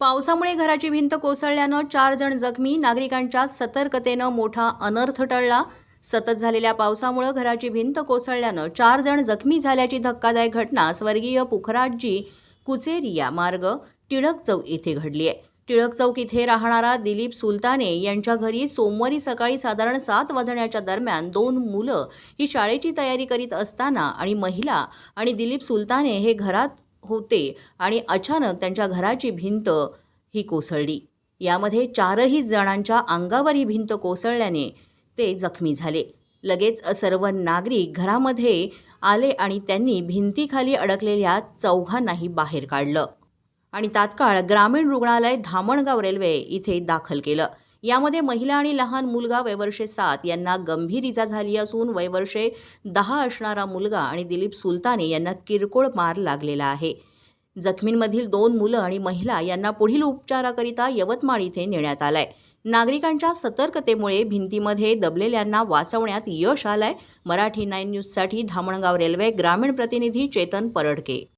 पावसामुळे घराची भिंत कोसळल्यानं चार जण जखमी. नागरिकांच्या सतर्कतेनं मोठा अनर्थ टळला. सतत झालेल्या पावसामुळे घराची भिंत कोसळल्यानं चार जण जखमी झाल्याची धक्कादायक घटना स्वर्गीय पुखराजी कुचेरिया मार्ग टिळक चौक येथे घडली आहे. टिळक चौक इथे राहणारा दिलीप सुलताने यांच्या घरी सोमवारी सकाळी साधारण सात वाजण्याच्या दरम्यान दोन मुलं ही शाळेची तयारी करीत असताना आणि महिला आणि दिलीप सुलताने हे घरात होते आणि अचानक त्यांच्या घराची भिंत ही कोसळली. यामध्ये चारही जणांच्या अंगावर ही भिंत कोसळल्याने ते जखमी झाले. लगेच सर्व नागरिक घरामध्ये आले आणि त्यांनी भिंतीखाली अडकलेल्या चौघांनाही बाहेर काढलं. आणि तात्काळ ग्रामीण रुग्णालय धामणगाव रेल्वे इथे दाखल केलं. यामध्ये महिला आणि लहान मुलगा वयवर्षे सात यांना गंभीर इजा झाली असून वयवर्षे दहा असणारा मुलगा आणि दिलीप सुलताने यांना किरकोळ मार लागलेला आहे. जखमींमधील दोन मुलं आणि महिला यांना पुढील उपचाराकरिता यवतमाळ इथे नेण्यात आलंय. नागरिकांच्या सतर्कतेमुळे भिंतीमध्ये दबलेल्यांना वाचवण्यात यश आलंय. मराठी नाईन न्यूजसाठी धामणगाव रेल्वे ग्रामीण प्रतिनिधी चेतन परडके.